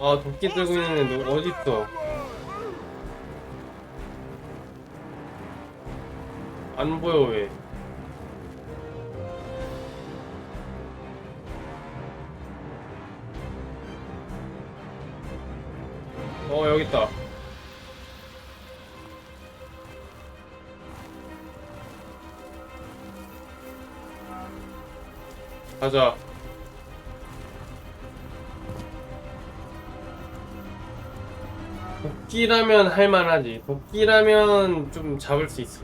아 도끼 들고 있는 애 누- 어딨어 안 보여 왜 어, 여기 있다. 가자. 도끼라면 할만하지. 도끼라면 좀 잡을 수 있어.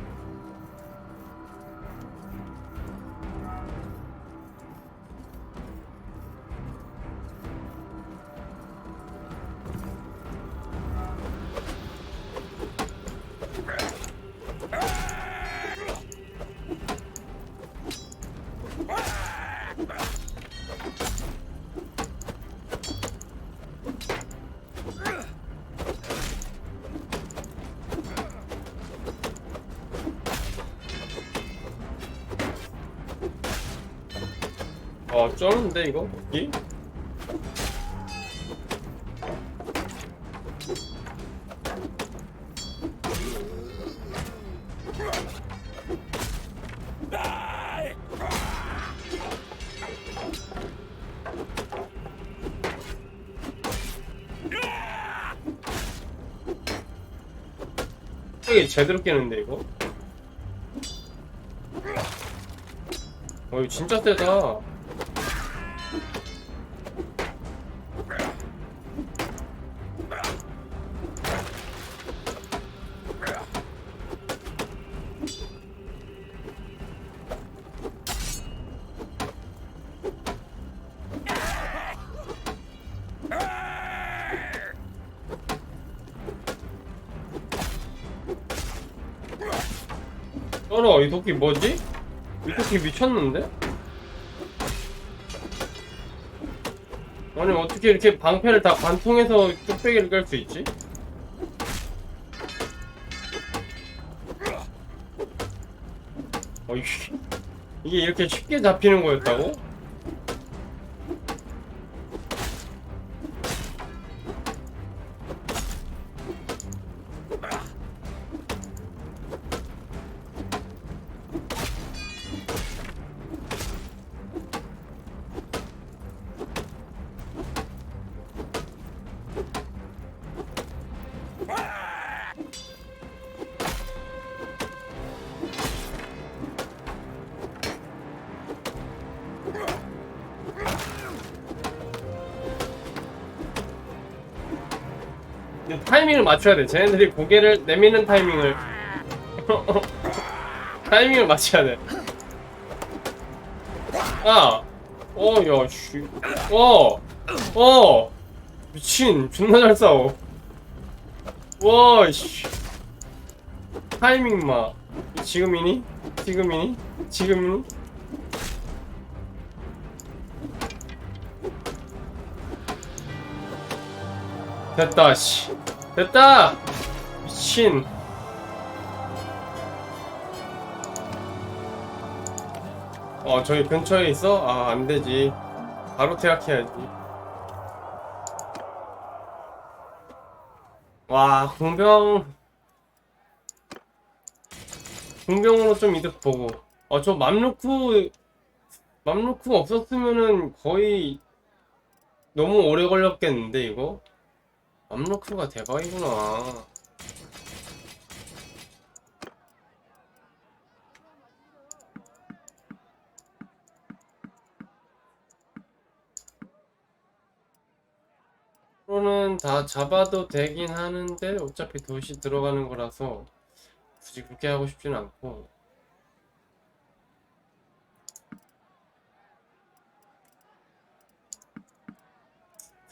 어, 쩌는데 이거? 도끼? 이게 제대로 깨는데 이거? 어 이거 진짜 세다 떨어 이 도끼 뭐지? 이 도끼 미쳤는데? 아니 어떻게 이렇게 방패를 다 관통해서 뚝배기를 깔 수 있지? 어이 이게 이렇게 쉽게 잡히는 거였다고? 타이밍을 맞춰야 돼. 쟤네들이 고개를 내미는 타이밍을 타이밍을 맞춰야 돼. 아, 어, 야, 씨, 어, 어, 미친, 존나 잘 싸워. 와, 씨, 타이밍 마. 지금이니? 지금이니? 지금이니? 됐다, 씨. 됐다! 미친. 어, 저기 근처에 있어? 아, 안 되지. 바로 퇴학해야지. 와, 공병. 공병으로 좀 이득 보고. 어, 저 맘루크, 맘루크 없었으면은 거의 너무 오래 걸렸겠는데, 이거? 암로크가 대박이구나. 로는 다 잡아도 되긴 하는데 어차피 도시 들어가는 거라서 굳이 그렇게 하고 싶지는 않고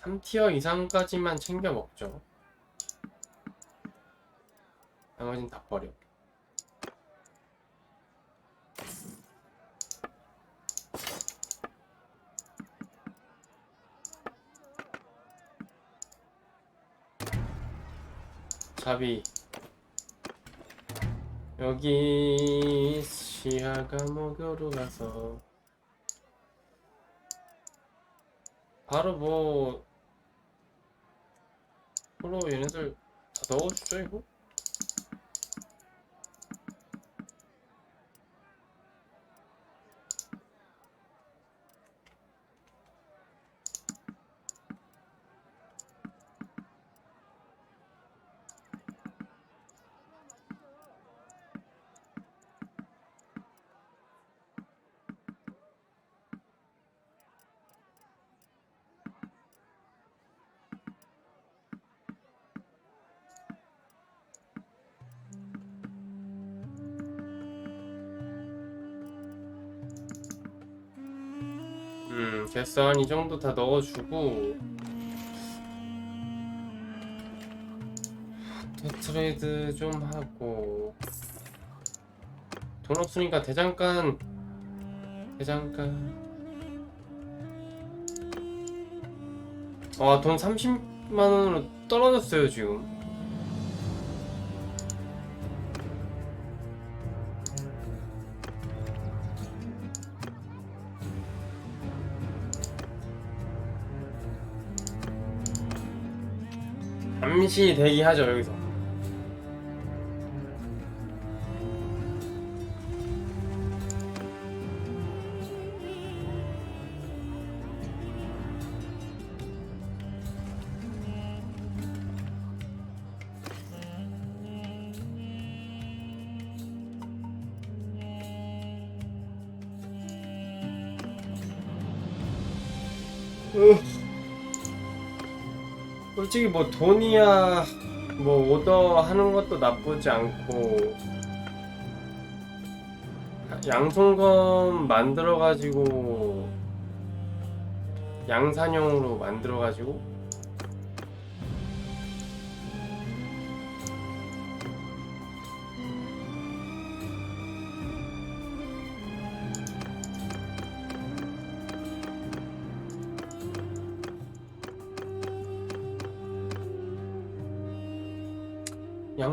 3티어 이상까지만 챙겨 먹죠. 나머진 다 버려. 잡이 여기 시야가 목요로 가서 바로 뭐 서로 얘네들 다 넣어주죠 이거? 한 이 정도 다 넣어주고. 더 트레이드 좀 하고. 돈 없으니까 대장간. 대장간. 아돈 30만원으로 떨어졌어요 지금 잠시 대기하죠 여기서 솔직히 뭐 돈이야 뭐 오더 하는 것도 나쁘지 않고 양손검 만들어 가지고 양산형으로 만들어 가지고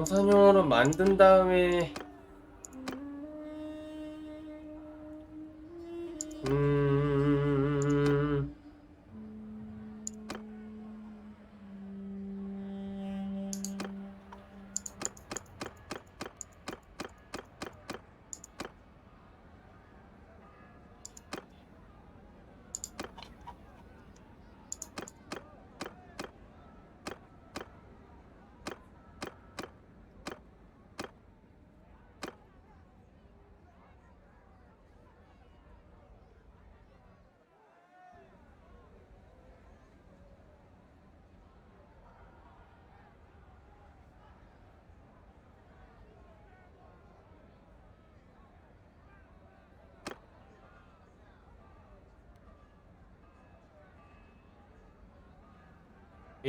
양산형으로 만든 다음에 음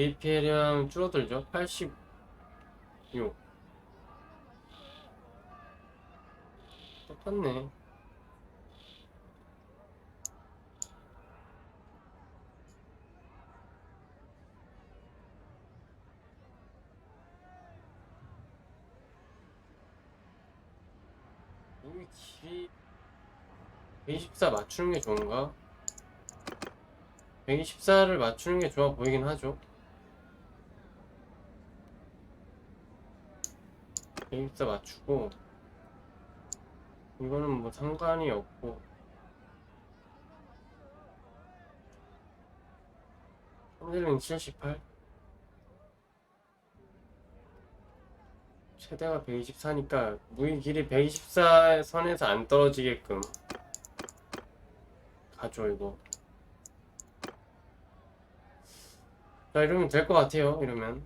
APL이랑 줄어들죠 86 똑같네 여기 길이 124 맞추는 게 좋은가? 124를 맞추는 게 좋아 보이긴 하죠. 124 맞추고 이거는 뭐 상관이 없고. 핸들링 78 최대가 124니까 무기 길이 124 선에서 안 떨어지게끔 가죠 이거. 자 이러면 될 것 같아요 이러면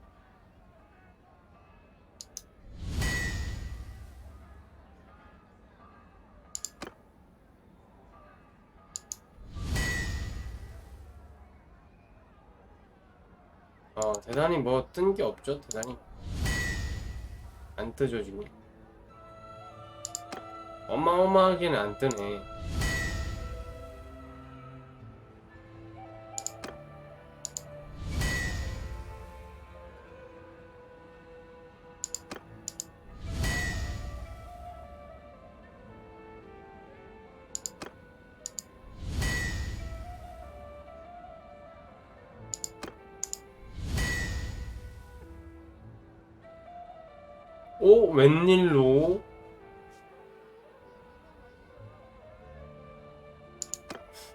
대단히 뭐 뜬 게 없죠 대단히. 안 뜨죠 지금 어마어마하게는 안 뜨네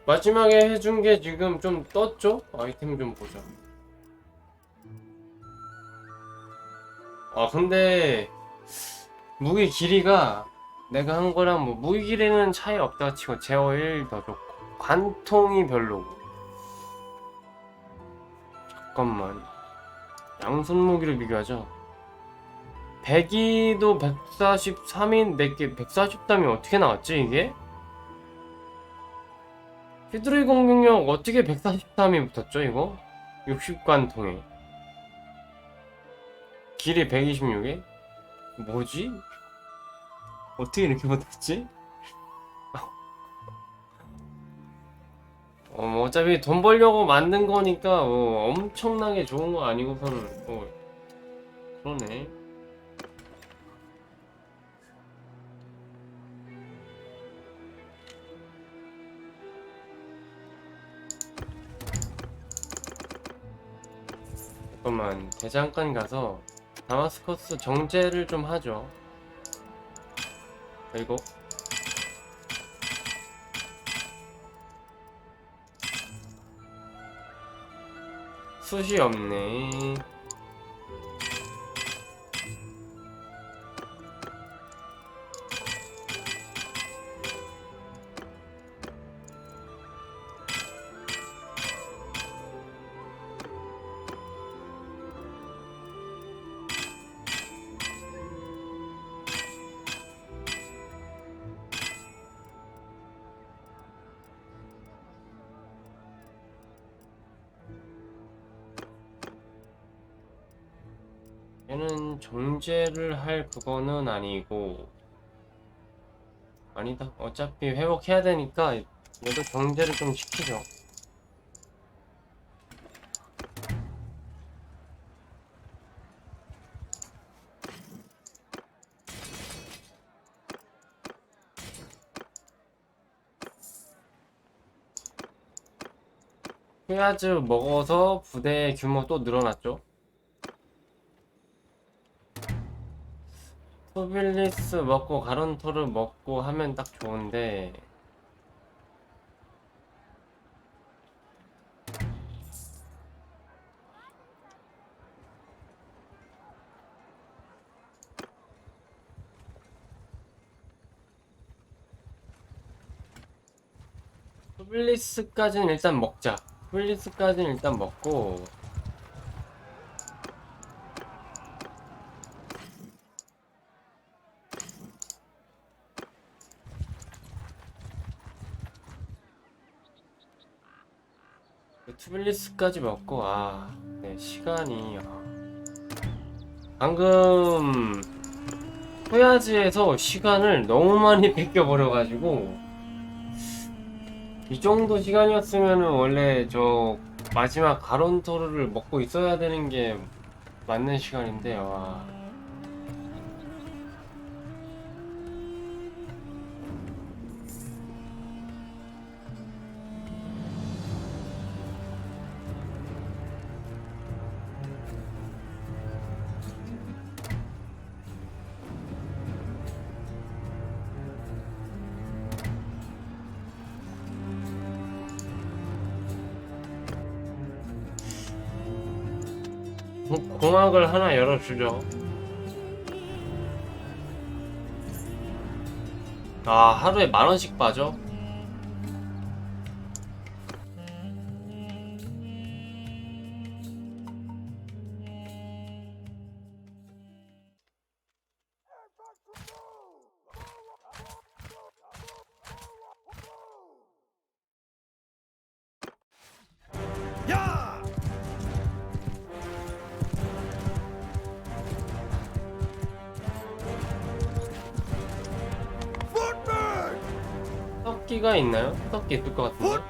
마지막에 해준 게 지금 좀 떴죠? 아이템 좀 보자. 아 근데 무기 길이가 내가 한 거랑 뭐 무기 길이는 차이 없다 치고 제어 1 더 좋고 관통이 별로고 잠깐만 양손 무기를 비교하자 배기도 143인 내게 143이 어떻게 나왔지 이게? 휘두르기 공격력 어떻게 143이 붙었죠 이거? 60관 통에 길이 126에? 뭐지? 어떻게 이렇게 붙었지? 어, 뭐 어차피 돈 벌려고 만든 거니까 어, 엄청나게 좋은 거 아니고서는 어, 그러네. 잠깐만 대장간 가서 다마스커스 정제를 좀 하죠. 이거 숱이 없네. 얘는 정제를 할 그거는 아니고 아니다. 어차피 회복해야 되니까 얘도 정제를 좀 시키죠. 후야즈 먹어서 부대 규모 또 늘어났죠 소빌리스 먹고 가론토르 먹고 하면 딱 좋은데. 소빌리스까지는 일단 먹자. 소빌리스까지는 일단 먹고 그 투빌리스까지 먹고 아, 네, 시간이 아. 방금 호야지에서 시간을 너무 많이 뺏겨 버려 가지고 이 정도 시간이었으면은 원래 저 마지막 가론토르를 먹고 있어야 되는 게 맞는 시간인데 와. 공- 공학을 하나 열어주죠. 아, 하루에 만 원씩 빠져? 있나요? 썩기 있을 것 같은데.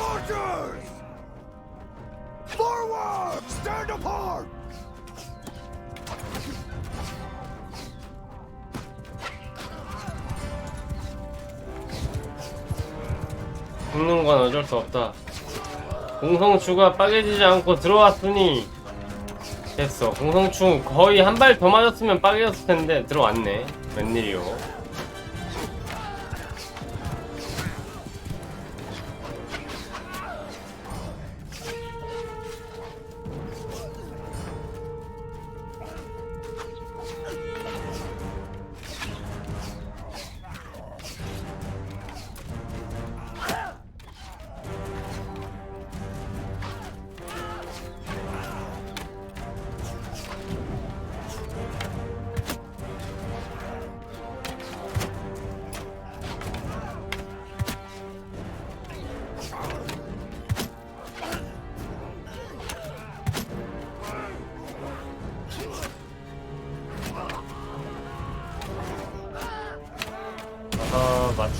Archers! Forward! Stand apart! 죽는 건 어쩔 수 없다. 공성추가 빠개지지 않고 들어왔으니 됐어. 공성추 거의 한 발 더 맞았으면 빠개졌을 텐데 들어왔네. 웬일이요?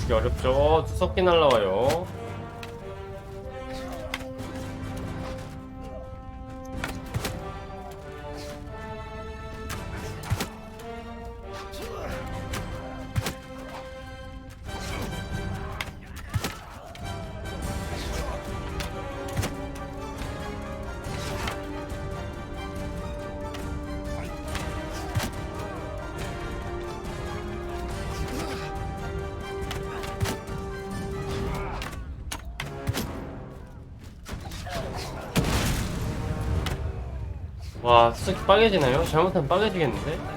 맞추기 어렵죠. 투석기 날라와요. 빠개지나요? 잘못하면 빠개지겠는데?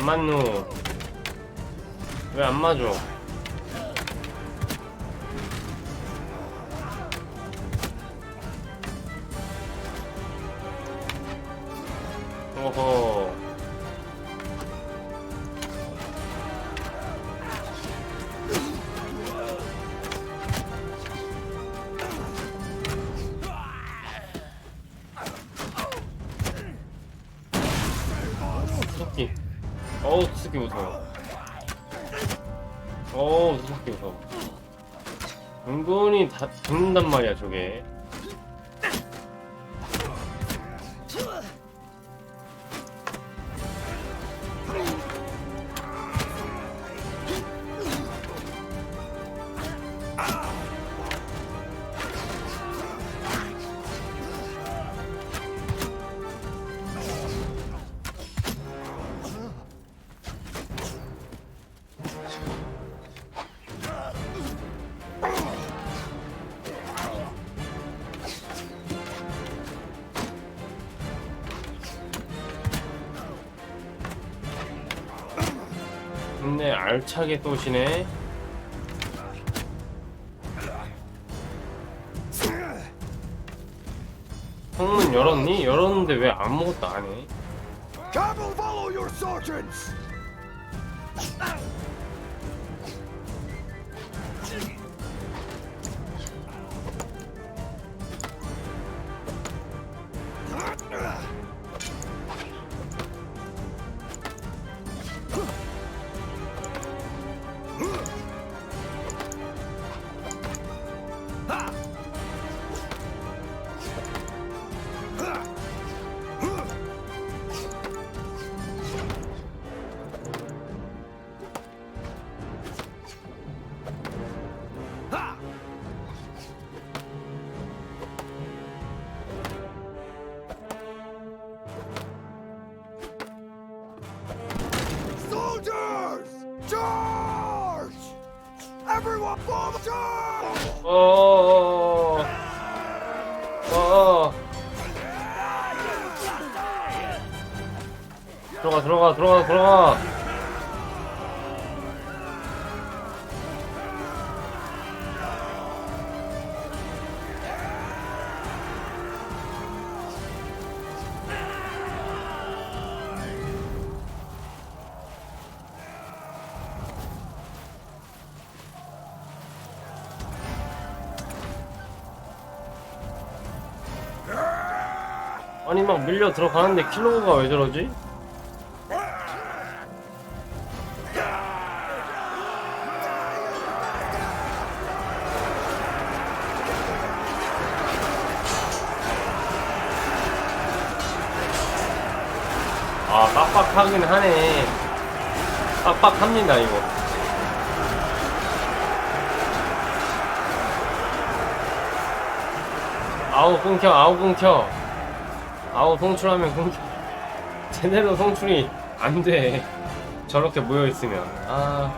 안 맞노. 왜 안 맞아? 어허. 수석기. 어우, 수석기 무서워. 어우, 수석기 무서워. 은근히 다 죽는단 말이야, 저게. 알차게 또 오시네. 성문 열었니? 열었는데 왜 아무것도 안 해? 어어어어. 어어 들어가 들어가 들어가 들어가 밀려 들어가는데 킬로그가 왜 저러지? 아 빡빡하긴 하네. 빡빡합니다 이거. 아우 끊겨 아우 끊겨 아우 송출하면 끊겨 제대로 송출이 안돼. 저렇게 모여있으면. 아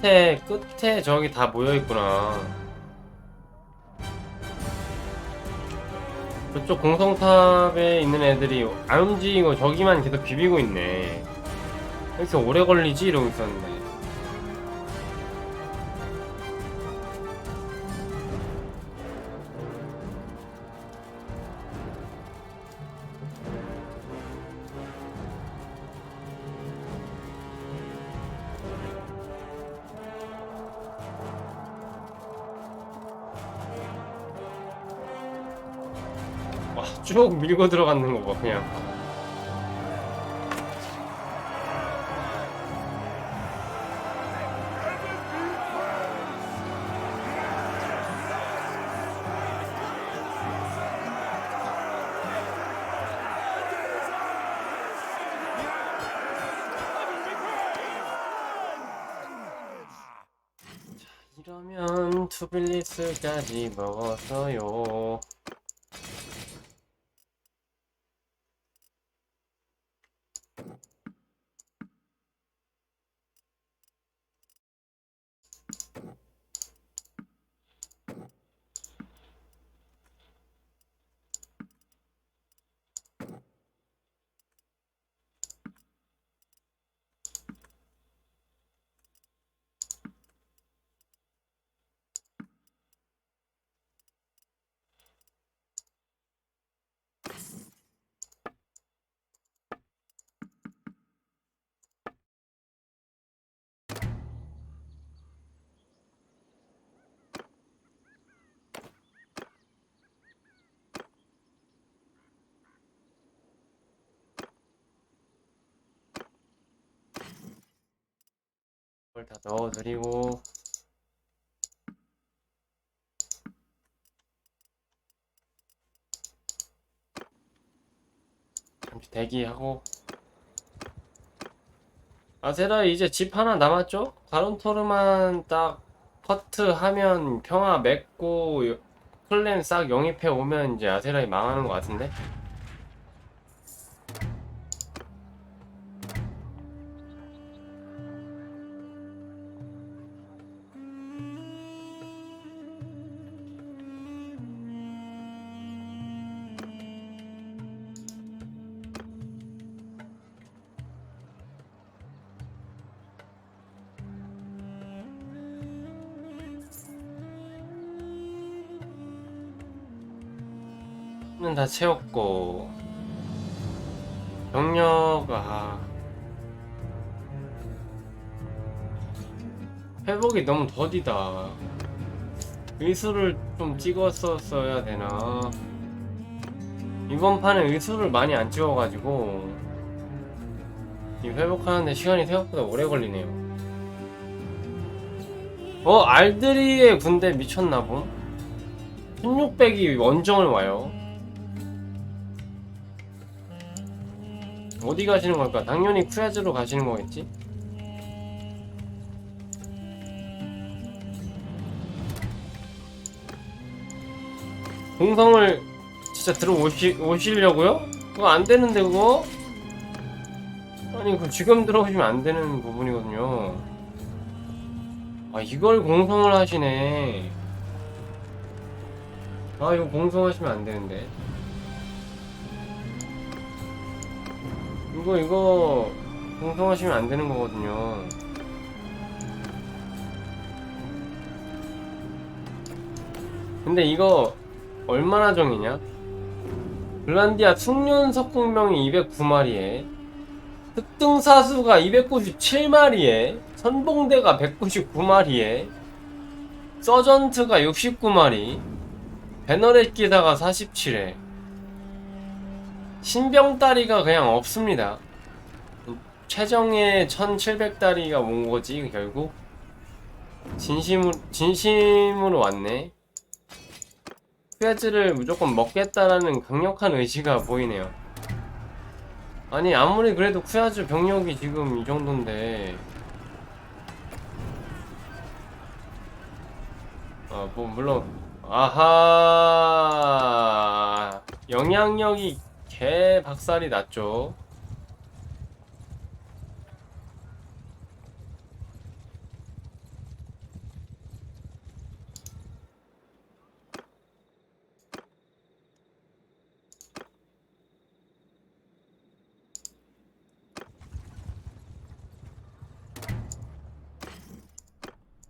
끝에 끝에 저기 다 모여 있구나. 저쪽 공성탑에 있는 애들이 안 움직이고 저기만 계속 비비고 있네. 여기서 오래 걸리지? 이러고 있었는데 쭉 밀고 들어가는 거 봐, 그냥. 이러면 투빌리스까지 먹었어요. 이걸 다 넣어드리고 잠시 대기하고 아세라 이제 집 하나 남았죠? 가론토르만 딱 퍼트 하면 평화 맺고 요- 클랜 싹 영입해 오면 이제 아세라이 망하는 것 같은데? 다 채웠고 병력 아. 회복이 너무 더디다. 의수를 좀 찍었었어야 되나? 이번 판에 의수를 많이 안 찍어가지고 이 회복하는데 시간이 생각보다 오래 걸리네요. 어 알드리의 군대 미쳤나봄? 1600이 원정을 와요 어디 가시는 걸까? 당연히 쿠야즈로 가시는 거겠지? 공성을 진짜 들어오시, 오시려고요? 그거 안 되는데, 그거? 아니, 그 지금 들어오시면 안 되는 부분이거든요. 아, 이걸 공성을 하시네. 아, 이거 공성하시면 안 되는데. 이거 이거 공성하시면 안 되는 거거든요. 근데 이거 얼마나 정이냐? 블란디아 숙련 석궁명이 209마리에 특등사수가 297마리에 선봉대가 199마리에 서전트가 69마리 베너렛 기사가 47회 신병다리가 그냥 없습니다. 최정의 1700다리가 온 거지 결국 진심으로 진심으로 왔네. 퓨아즈를 무조건 먹겠다라는 강력한 의지가 보이네요. 아니 아무리 그래도 쿠야즈 병력이 지금 이 정도인데 아 뭐 물론 아하 영향력이 개 박살이 났죠.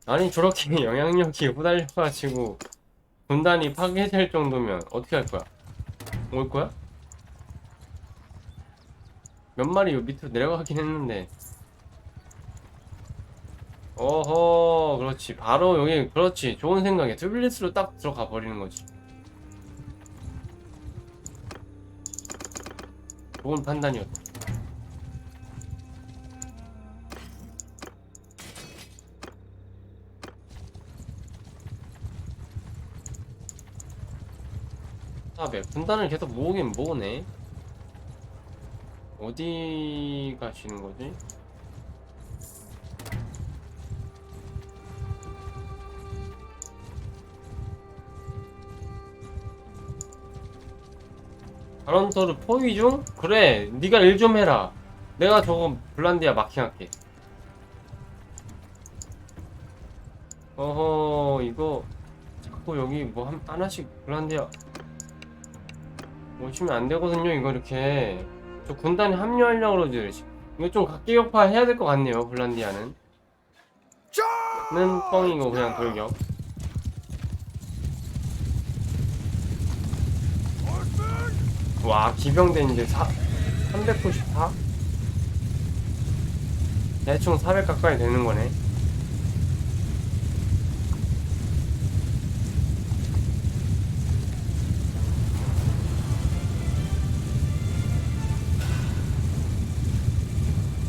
아니 저렇게 영향력이 후달려가지고 군단이 파괴될 정도면 어떻게 할 거야? 올 거야? 몇 마리 요 밑으로 내려가긴 했는데. 어허 그렇지. 바로 여기 그렇지. 좋은 생각이야. 튜빌리스로 딱 들어가 버리는 거지. 좋은 판단이었다. 탑에 분단을 계속 모으긴 모으네 어디 가시는 거지? 바론토르 포위 중? 그래 네가 일 좀 해라 내가 저거 블란디아 마킹할게 어허 이거 자꾸 여기 뭐 한, 하나씩 블란디아 오시면 안 되거든요 이거 이렇게 저 군단에 합류하려고 그러지 이거 좀 각기격파 해야 될 것 같네요 블란디아는! 는 뻥이고 그냥 돌격! 와 기병대 이제 4, 394? 대충 400 가까이 되는 거네